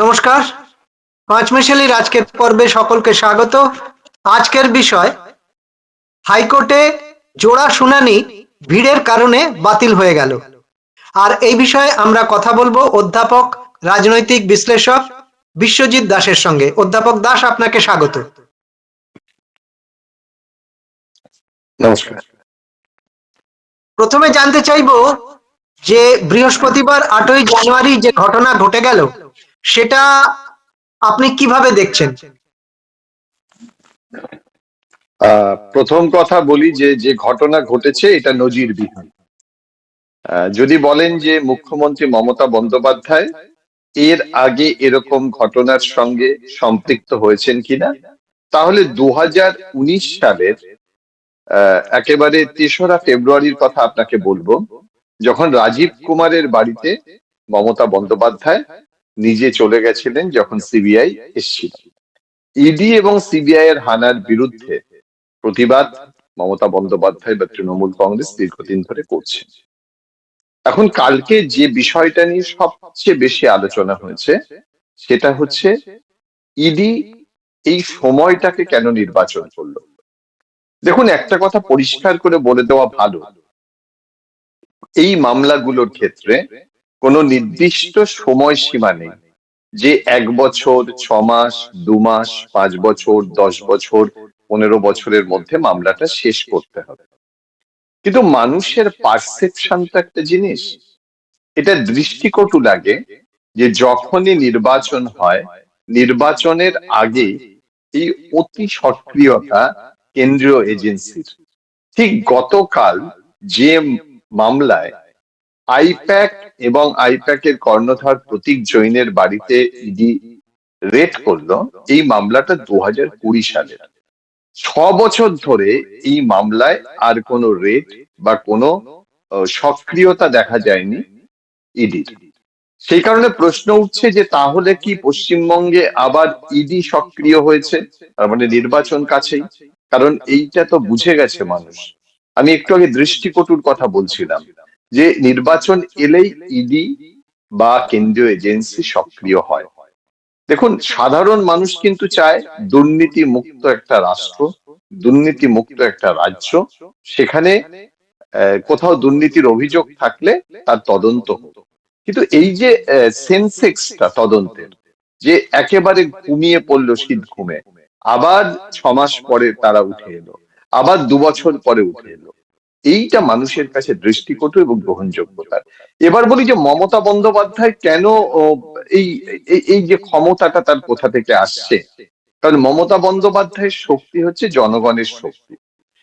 নমস্কার। পাঁচমিশালির আজকের পর্বে সকলকে স্বাগত। আজকের বিষয় হাইকোর্টে জোড়া শুনানি ভিড়ের কারণে বাতিল হয়ে গেল। আর এই বিষয়ে আমরা কথা বলব অধ্যাপক রাজনৈতিক বিশ্লেষক বিশ্বজিৎ দাসের সঙ্গে। অধ্যাপক দাস আপনাকে স্বাগত। নমস্কার। প্রথমে জানতে চাইব যে বৃহস্পতিবার আটই জানুয়ারি যে ঘটনা ঘটে গেল সেটা আপনি কীভাবে দেখছেন? প্রথম কথা বলি যে যে ঘটনা ঘটেছে এটা নজিরবিহীন আহ, যদি বলেন যে মুখ্যমন্ত্রী মমতা বন্দ্যোপাধ্যায় এর আগে এরকম ঘটনার সঙ্গে সম্পৃক্ত হয়েছেন কিনা? তাহলে দু হাজার উনিশ সালের একেবারে তেসরা ফেব্রুয়ারির কথা আপনাকে বলব যখন রাজীব কুমারের বাড়িতে মমতা বন্দ্যোপাধ্যায় নিজে চলে গেছিলেন যখন সিবিআই এসেছিল। ইডি এবং সিবিআই এর হানার বিরুদ্ধে প্রতিবাদ মমতা বন্দ্যোপাধ্যায় বা তৃণমূল কংগ্রেস দীর্ঘদিন ধরে করছে। এখন কালকে যে বিষয়টা নিয়ে সবচেয়ে বেশি আলোচনা হয়েছে, সেটা হচ্ছে ইডি এই সময়টাকে কেন নির্বাচন করল? দেখুন, একটা কথা পরিষ্কার করে বলে দেওয়া ভালো। এই মামলাগুলোর ক্ষেত্রে কোনো নির্দিষ্ট সময়সীমা নেই যে এক বছর, ছ মাস, দু মাস, পাঁচ বছর, দশ বছর, পনেরো বছরের মধ্যে মামলাটা শেষ করতে হবে। কিন্তু মানুষের পারসেপশন তো একটা জিনিস। এটা দৃষ্টিকটু লাগে যে যখনই নির্বাচন হয়, নির্বাচনের আগে এই অতি সক্রিয়তা কেন্দ্রীয় এজেন্সির। ঠিক গতকাল যে মামলায় আইপ্যাক এবং আইপ্যাকের কর্ণধার প্রতীক জৈনের বাড়িতে ইডি রেড করল। এই মামলাটা দু হাজার কুড়ি সালের ছ বছর ধরে এই মামলায় আর কোনো রেড বা কোনো সক্রিয়তা দেখা যায়নি ইডির সেই কারণে প্রশ্ন উঠছে যে তাহলে কি পশ্চিমবঙ্গে আবার ইডি সক্রিয় হয়েছে? তার মানে নির্বাচন কাছেই। কারণ এইটা তো বুঝে গেছে মানুষ। আমি একটু আগে দৃষ্টিকটুর কথা বলছিলাম। যে নির্বাচন এলেই ইডি বা কেন্দ্রীয় এজেন্সি সক্রিয় হয়। দেখুন, সাধারণ মানুষ কিন্তু চায় দুর্নীতি মুক্ত একটা রাষ্ট্র দুর্নীতি মুক্ত একটা রাজ্য। সেখানে কোথাও দুর্নীতির অভিযোগ থাকলে তার তদন্ত হোক। কিন্তু এই যে সেন্সেক্সটা তদন্তের, যে একেবারে ঘুমিয়ে পড়ল শীত ঘুমে, আবার ছ মাস পরে তারা উঠে এলো, আবার দু বছর পরে উঠে এলো এইটা মানুষের কাছে দৃষ্টিকটু এবং গ্রহণযোগ্যতার। এবার বলি যে মমতা বন্দ্যোপাধ্যায় কেন এই, এই- যে ক্ষমতাটা তার কোথা থেকে আসছে? কারণ মমতা বন্দ্যোপাধ্যায়ের শক্তি হচ্ছে জনগণের শক্তি।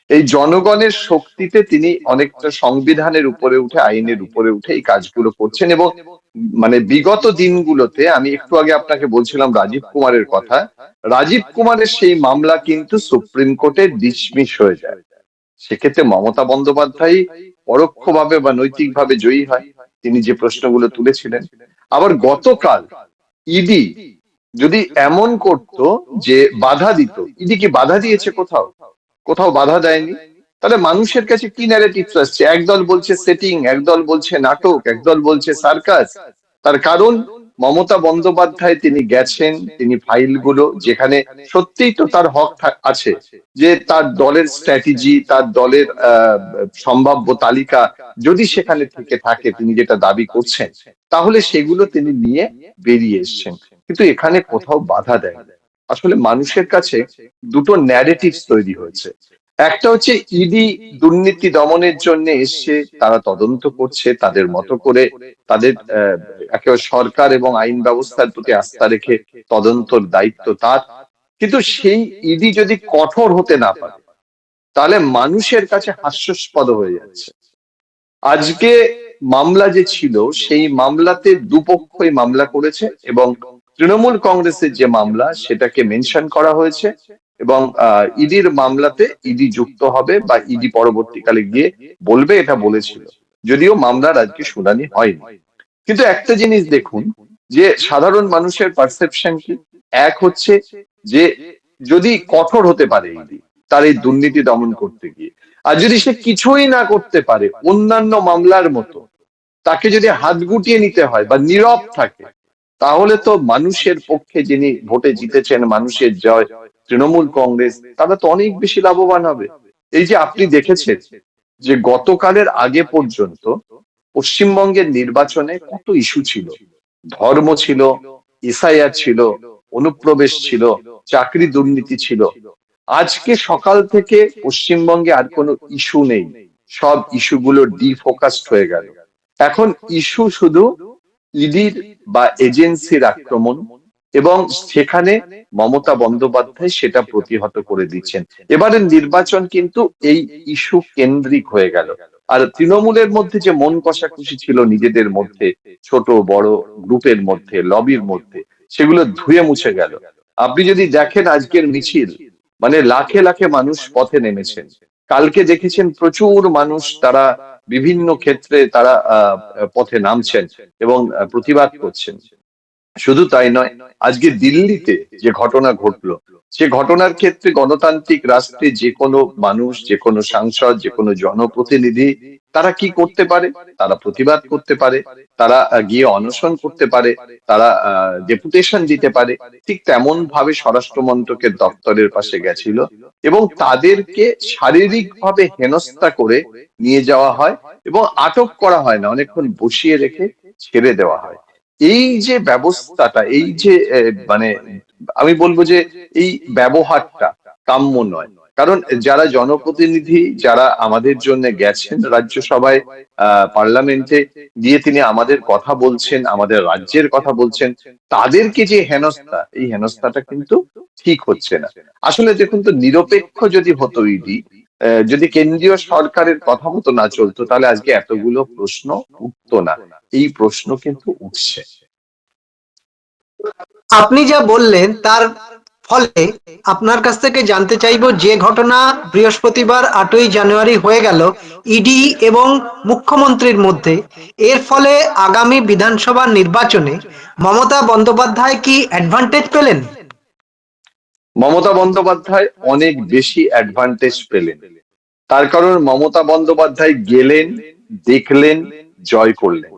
এই জনগণের শক্তিতে তিনি অনেকটা সংবিধানের উপরে উঠে, আইনের উপরে উঠে এই কাজগুলো করছেন এবং মানে বিগত দিনগুলোতে আমি একটু আগে আপনাকে বলছিলাম রাজীব কুমারের কথা, রাজীব কুমারের সেই মামলা কিন্তু সুপ্রিম কোর্টে ডিসমিস হয়ে যায়। সেক্ষেত্রে মমতা বন্দ্যোপাধ্যায় পরোক্ষভাবে বা নৈতিকভাবে জয়ী হয়। তিনি যে প্রশ্নগুলো তুলেছিলেন। আবার গতকাল ইডি যদি এমন করত যে বাধা দিত, ইডি কি বাধা দিয়েছে কোথাও? কোথাও বাধা দেয়নি? তাহলে মানুষের কাছে কি ন্যারেটিভ আসছে? একদল বলছে সেটিং একদল বলছে নাটক, একদল বলছে সার্কাস তার কারণ মমতা বন্দ্যোপাধ্যায় তিনি গেছেন, তিনি ফাইলগুলো যেখানে সত্যিই তো তার হক আছে, যে তার দলের স্ট্র্যাটেজি তার দলের সম্ভাব্য তালিকা যদি সেখানে থেকে থাকে, তিনি যেটা দাবি করছেন, তাহলে সেগুলো তিনি নিয়ে বেরিয়ে এসছেন কিন্তু এখানে কোথাও বাধা দেয়। আসলে মানুষের কাছে দুটো ন্যারেটিভ তৈরি হয়েছে একটা হচ্ছে ইডি দুর্নীতি দমনের জন্য এসছে তারা তদন্ত করছে, তাদের মতো করে তাদের সরকার এবং আইন ব্যবস্থার প্রতি আস্থা রেখে তদন্তর দায়িত্ব তার। কিন্তু সেই ইডি যদি কঠোর হতে না পারে, তাহলে মানুষের কাছে হাস্যস্পদ হয়ে যাচ্ছে। আজকে মামলা যে ছিল, সেই মামলাতে দুপক্ষই মামলা করেছে এবং তৃণমূল কংগ্রেসের যে মামলা, সেটাকে মেনশন করা হয়েছে। এবং ইডির মামলাতে ইডি যুক্ত হবে বা ইডি পরবর্তীকালে গিয়ে বলবে এটা বলেছিল। যদিও মামলার আজকে শুনানি হয়নি। কিন্তু একটা জিনিস দেখুন, যে সাধারণ মানুষের পারসেপশন কি? এক হচ্ছে যে যদি কঠোর হতে পারে ইডি, তার এই দুর্নীতি দমন করতে গিয়ে। আর যদি সে কিছুই না করতে পারে অন্যান্য মামলার মতো, তাকে যদি হাত গুটিয়ে নিতে হয় বা নীরব থাকে তাহলে তো মানুষের পক্ষে যিনি ভোটে জিতেছেন, মানুষের জয় তৃণমূল কংগ্রেস, তারা তো অনেক বেশি লাভবান হবে। এই যে আপনি দেখেছেন যে গতকালের আগে পর্যন্ত পশ্চিমবঙ্গের নির্বাচনে কত ইস্যু ছিল? ধর্ম ছিল, এসআইআর ছিল, অনুপ্রবেশ ছিল, চাকরি দুর্নীতি ছিল। আজকে সকাল থেকে পশ্চিমবঙ্গে আর কোনো ইস্যু নেই। সব ইস্যুগুলো ডিফোকাসড হয়ে গেল। এখন ইস্যু শুধু ইডির বা এজেন্সির আক্রমণ এবং সেখানে মমতা বন্দ্যোপাধ্যায় সেটা প্রতিহত করে দিচ্ছেন। এবারের নির্বাচন কিন্তু এই ইস্যু কেন্দ্রিক হয়ে গেল। আর তৃণমূলের মধ্যে যে মন কষাকষি ছিল নিজেদের মধ্যে, ছোট, বড় গ্রুপের মধ্যে, লবির মধ্যে, সেগুলো ধুয়ে মুছে গেল। আপনি যদি দেখেন আজকের মিছিল মানে লাখে লাখে মানুষ পথে নেমেছেন। কালকে দেখেছেন প্রচুর মানুষ তারা বিভিন্ন ক্ষেত্রে তারা পথে নামছেন এবং প্রতিবাদ করছেন। শুধু তাই নয়, আজকে দিল্লিতে যে ঘটনা ঘটলো, সে ঘটনার ক্ষেত্রে গণতান্ত্রিক রাষ্ট্রে যে কোনো মানুষ, যে কোনো সাংসদ, যে কোনো জনপ্রতিনিধি, তারা কি করতে পারে? তারা প্রতিবাদ করতে পারে, তারা গিয়ে অনশন করতে পারে, তারা ডেপুটেশন দিতে পারে। ঠিক তেমন ভাবে স্বরাষ্ট্র মন্ত্রকের দপ্তরের পাশে গেছিল এবং তাদেরকে শারীরিক ভাবে হেনস্থা করে নিয়ে যাওয়া হয় এবং আটক করা হয় না, অনেকক্ষণ বসিয়ে রেখে ছেড়ে দেওয়া হয়। এই যে ব্যবস্থাটা, এই যে মানে আমি বলব যে এই ব্যবহারটা কাম্য নয়। কারণ যারা জনপ্রতিনিধি, যারা আমাদের জন্য গেছেন রাজ্যসভায় পার্লামেন্টে গিয়ে তিনি আমাদের কথা বলছেন, আমাদের রাজ্যের কথা বলছেন, তাদেরকে যে হেনস্থা, এই হেনস্থাটা কিন্তু ঠিক হচ্ছে না। আসলে দেখুন তো, নিরপেক্ষ যদি হতো ইডি যদি কেন্দ্রীয় সরকারের কথা মতো না চলতো, তাহলে আজকে এতগুলো প্রশ্ন উঠতো না। এই প্রশ্ন কিন্তু উঠছে। আপনি যা বললেন, তার ফলে আপনার কাছ থেকে জানতে চাইব যে ঘটনা বৃহস্পতিবার আটই জানুয়ারি হয়ে গেল ইডি এবং মুখ্যমন্ত্রীর মধ্যে। এর ফলে আগামী বিধানসভা নির্বাচনে মমতা বন্দ্যোপাধ্যায় কি অ্যাডভান্টেজ পেলেন? মমতা বন্দ্যোপাধ্যায় অনেক বেশি অ্যাডভান্টেজ পেলেন। তার কারণ মমতা বন্দ্যোপাধ্যায় গেলেন দেখলেন জয় করলেন।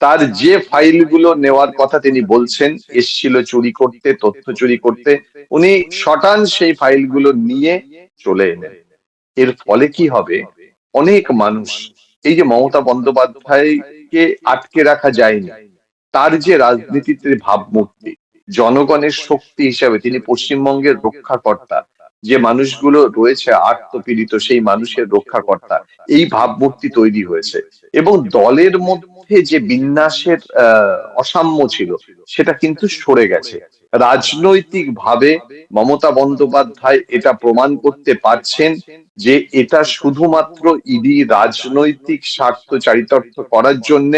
তার যে ফাইলগুলো নেওয়ার কথা তিনি বলছেন এসছিল চুরি করতে তথ্য চুরি করতে উনি শটান সেই ফাইলগুলো নিয়ে চলে এলেন। এর ফলে কি হবে? অনেক মানুষ এই যে মমতা বন্দ্যোপাধ্যায়কে আটকে রাখা যায়নি তার যে রাজনীতিতে ভাবমূর্তি জনগণের শক্তি হিসাবে তিনি পশ্চিমবঙ্গের রক্ষাকর্তা। যে মানুষগুলো রয়েছে আত্মপীড়িত, সেই মানুষের রক্ষাকর্তা, এই ভাবমূর্তি তৈরি হয়েছে। এবং দলের মধ্যে যে বিন্যাসের অসাম্য ছিল, সেটা কিন্তু সরে গেছে। রাজনৈতিক ভাবে মমতা বন্দ্যোপাধ্যায় এটা প্রমাণ করতে পারছেন যে এটা শুধুমাত্র ইডি রাজনৈতিক স্বার্থ চারিতার্থ করার জন্য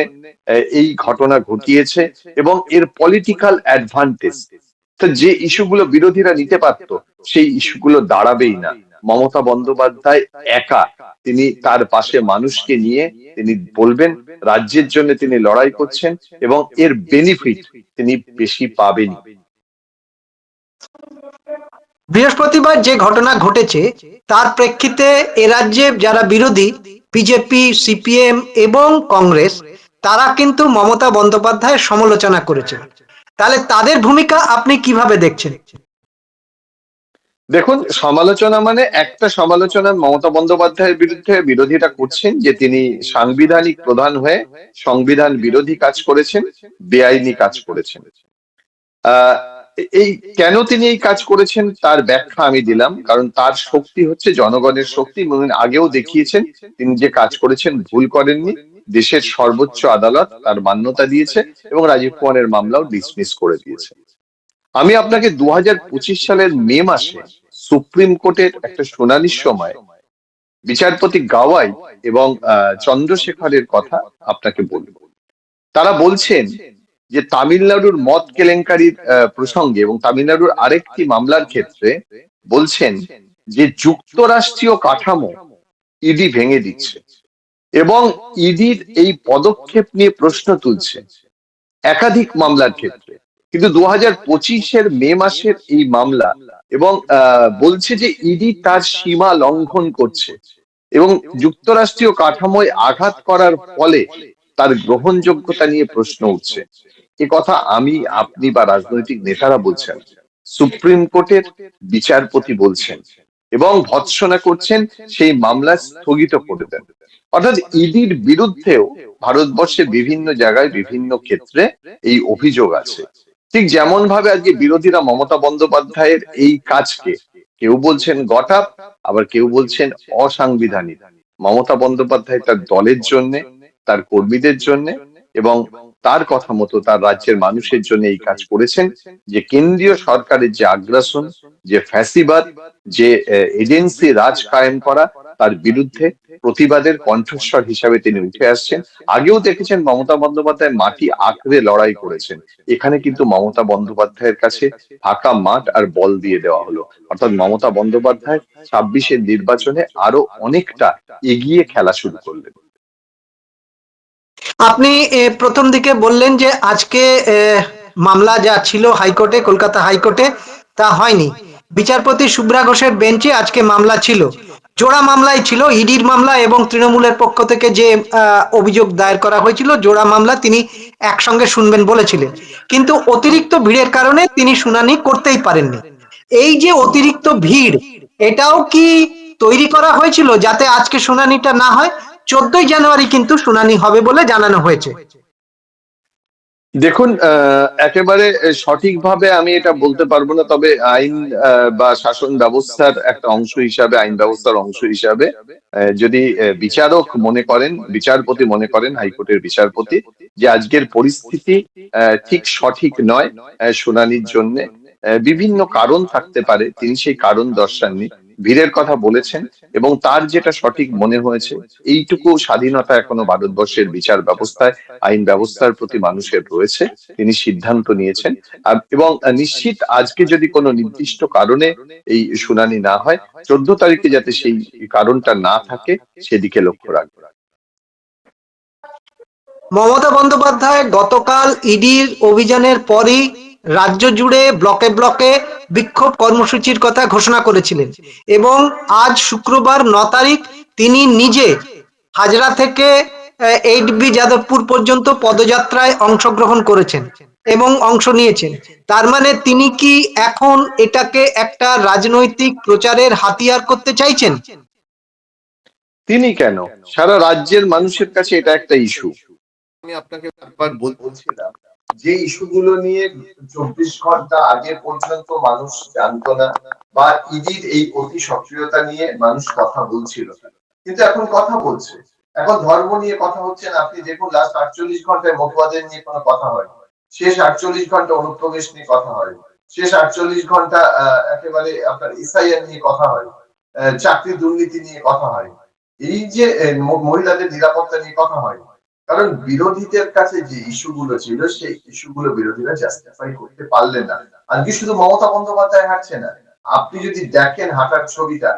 এই ঘটনা ঘটিয়েছে এবং এর পলিটিক্যাল অ্যাডভান্টেজ তো যে ইস্যুগুলো বিরোধীরা নিতে পারত, সেই ইস্যুগুলো দাঁড়াবেই না। মমতা বন্দ্যোপাধ্যায় একা, তিনি তার পাশে মানুষকে নিয়ে তিনি বলবেন, রাজ্যের জন্য তিনি লড়াই করছেন এবং এর বেনিফিট তিনি বেশি পাবেন বৃহস্পতিবার যে ঘটনা ঘটেছে, তার প্রেক্ষিতে এ রাজ্যে যারা বিরোধী, বিজেপি, সিপিএম এবং কংগ্রেস, তারা কিন্তু মমতা বন্দ্যোপাধ্যায়ের সমালোচনা করেছে তাহলে তাদের ভূমিকা আপনি কীভাবে দেখছেন? দেখুন, সমালোচনা মানে একটা সমালোচনা মমতা বন্দ্যোপাধ্যায়ের বিরুদ্ধে বিরোধীরা করছেন, যে তিনি সাংবিধানিক প্রধান হয়ে সংবিধান বিরোধী কাজ করেছেন, বেআইনি কাজ করেছেন। এই কেন তিনি এই কাজ করেছেন তার ব্যাখ্যা আমি দিলাম, কারণ তার শক্তি হচ্ছে জনগণের শক্তি আগেও দেখিয়েছেন তিনি যে কাজ করেছেন ভুল করেননি, দেশের সর্বোচ্চ আদালত তার মান্যতা দিয়েছে এবং রাজীব কুমারের মামলাও ডিসমিস করে দিয়েছে। আমি আপনাকে দু হাজার পঁচিশ সালের মে মাসে সুপ্রিম কোর্টের একটা শুনানির সময় বিচারপতি গাওয়াই এবং চন্দ্রশেখরের কথা আপনাকে বলব। তারা বলছেন যে তামিলনাড়ুর মদ কেলেঙ্কারির প্রসঙ্গে এবং তামিলনাড়ুর আরেকটি মামলার ক্ষেত্রে বলছেন যে যুক্তরাষ্ট্রীয় কাঠামো ইডি ভেঙে দিচ্ছে এবং ইডির এই পদক্ষেপ নিয়ে প্রশ্ন তুলছে একাধিক মামলার ক্ষেত্রে। কিন্তু দু হাজার পঁচিশের মে মাসের এই মামলা এবং বলছে যে ইডি তার সীমা লঙ্ঘন করছে এবং যুক্তরাষ্ট্রীয় কাঠামোয় আঘাত করার ফলে তার গ্রহণযোগ্যতা নিয়ে প্রশ্ন উঠছে। এ কথা আমি, আপনি বা রাজনৈতিক নেতারা বলছেন। সুপ্রিম কোর্টের বিচারপতি বলছেন এবং ভৎসনা করছেন সেই মামলা স্থগিত করে দেন। অর্থাৎ ইডির বিরুদ্ধেও ভারতবর্ষে বিভিন্ন জায়গায় বিভিন্ন ক্ষেত্রে এই অভিযোগ আছে। ঠিক যেমন ভাবে আজকে বিরোধীরা মমতা বন্দ্যোপাধ্যায়ের এই কাজকে কেউ বলছেন গটাপ, আবার কেউ বলছেন অসাংবিধানিক। মমতা বন্দ্যোপাধ্যায় তার দলের জন্য, তার কর্মীদের জন্য এবং তার কথা মতো তার রাজ্যের মানুষের জন্য এই কাজ করেছেন, যে কেন্দ্রীয় সরকারের যে আগ্রাসন, যে ফ্যাসিবাদ, যে এজেন্সি রাজ কায়েম করা, তার বিরুদ্ধে প্রতিবাদের কণ্ঠস্বর হিসাবে তিনি উঠে আসছেন। আগেও দেখেছেন মমতা বন্দ্যোপাধ্যায় মাটি আঁকড়ে লড়াই করেছেন। এখানে কিন্তু মমতা বন্দ্যোপাধ্যায়ের কাছে ফাঁকা মাঠ আর বল দিয়ে দেওয়া হলো। অর্থাৎ মমতা বন্দ্যোপাধ্যায় ছাব্বিশের নির্বাচনে আরও অনেকটা এগিয়ে খেলা শুরু করলেন। আপনি প্রথম দিকে বললেন যে আজকে মামলা যা ছিল হাইকোর্টে, কলকাতা হাইকোর্টে, তা হয়নি। বিচারপতি শুভ্রা ঘোষের বেঞ্চে আজকে মামলা ছিল। জোড়া মামলাই ছিল, ইডির মামলা এবং তৃণমূলের পক্ষ থেকে যে অভিযোগ দায়ের করা হয়েছিল, জোড়া মামলা তিনি একসঙ্গে শুনবেন বলেছিলেন। কিন্তু অতিরিক্ত ভিড়ের কারণে তিনি শুনানি করতেই পারেননি। এই যে অতিরিক্ত ভিড়, এটাও কি তৈরি করা হয়েছিল যাতে আজকে শুনানিটা না হয়? চোদ্দই জানুয়ারি কিন্তু শুনানি হবে বলে জানানো হয়েছে। দেখুন একেবারে সঠিকভাবে আমি এটা বলতে পারব না, তবে আইন বা শাসন ব্যবস্থার একটা অংশ হিসাবে, আইন ব্যবস্থার অংশ হিসাবে যদি বিচারক মনে করেন, বিচারপতি মনে করেন, হাইকোর্টের বিচারপতি, যে আজকের পরিস্থিতি ঠিক সঠিক নয় শুনানির জন্য বিভিন্ন কারণ থাকতে পারে, তিনি সেই কারণ দর্শাননি। ভিড়ের কথা বলেছেন এবং তার যেটা সঠিক মনে হয়েছে, এইটুকু স্বাধীনতা এখনও ভারতবর্ষের বিচার ব্যবস্থায়, আইন ব্যবস্থার প্রতি মানুষের রয়েছে, তিনি সিদ্ধান্ত নিয়েছেন। এবং নিশ্চিত আজকে যদি কোনো নির্দিষ্ট কারণে এই শুনানি না হয়, চোদ্দ তারিখে যাতে সেই কারণটা না থাকে, সেদিকে লক্ষ্য রাখবে। মমতা বন্দ্যোপাধ্যায় গতকাল ইডির অভিযানের পরই রাজ্য জুড়ে ব্লকে ব্লকে বিক্ষোভ কর্মসূচির কথা ঘোষণা করেছিলেন এবং আজ শুক্রবার ন তারিখ তিনি নিজে হাজরা থেকে এইট বি যাদবপুর পর্যন্ত পদযাত্রায় অংশগ্রহণ করেছেন এবং অংশ নিয়েছেন। তার মানে তিনি কি এখন এটাকে একটা রাজনৈতিক প্রচারের হাতিয়ার করতে চাইছেন? তিনি কেন? সারা রাজ্যের মানুষের কাছে এটা একটা ইস্যু আমি আপনাকে একবার বলছিলাম যে ইস্যুগুলো নিয়ে চব্বিশ ঘণ্টা আগে পর্যন্ত মানুষ জানতো না বা ইডির এই অতি সক্রিয়তা নিয়ে মানুষ কথা বলছিল। কিন্তু এখন কথা বলছে। এখন ধর্ম নিয়ে কথা হচ্ছে না। আপনি দেখুন লাস্ট আটচল্লিশ ঘন্টায় মতুয়াদের নিয়ে কোনো কথা হয়। শেষ আটচল্লিশ ঘণ্টা অনুপ্রবেশ নিয়ে কথা হয়। শেষ আটচল্লিশ ঘণ্টা একেবারে আপনার এসআইআর নিয়ে কথা হয়। চাকরি দুর্নীতি নিয়ে কথা হয়। এই যে মহিলাদের নিরাপত্তা নিয়ে কথা হয়। কারণ বিরোধীদের কাছে যে ইস্যুগুলো ছিল, সেই ইস্যুগুলো বিরোধীরা জাস্টিফাই করতে পারলেন না। আজকে শুধু মমতা বন্দ্যোপাধ্যায় হাঁটছে না? আপনি যদি দেখেন হাঁটার ছবিটা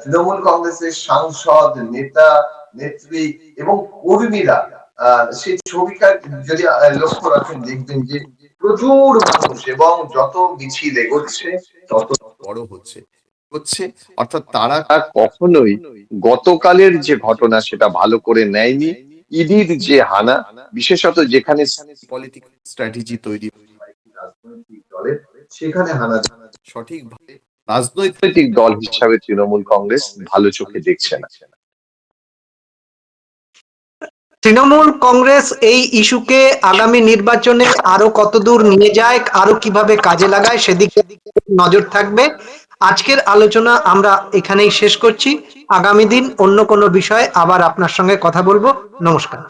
তৃণমূল কংগ্রেসের সাংসদ, নেতা, নেত্রী এবং কর্মীরা সেই ছবিটা যদি লক্ষ্য রাখেন, দেখবেন যে প্রচুর মানুষ এবং যত মিছিল এগোচ্ছে, তত বড় হচ্ছে। হচ্ছে, অর্থাৎ তারা কখনোই গতকালের যে ঘটনা সেটা ভালো করে নেয়নি। ইডির যে হানা, বিশেষত যেখানে পলিটিক্যাল স্ট্র্যাটেজি তৈরি সেখানে হানা রাজনৈতিক দল হিসাবে তৃণমূল কংগ্রেস ভালো চোখে দেখছে না। তৃণমূল কংগ্রেস এই ইস্যুকে আগামী নির্বাচনে আরও কতদূর নিয়ে যায়, আরও কীভাবে কাজে লাগায়, সেদিকে নজর থাকবে। আজকের আলোচনা আমরা এখানেই শেষ করছি। আগামী দিন অন্য কোনো বিষয়ে আবার আপনার সঙ্গে কথা বলব। নমস্কার।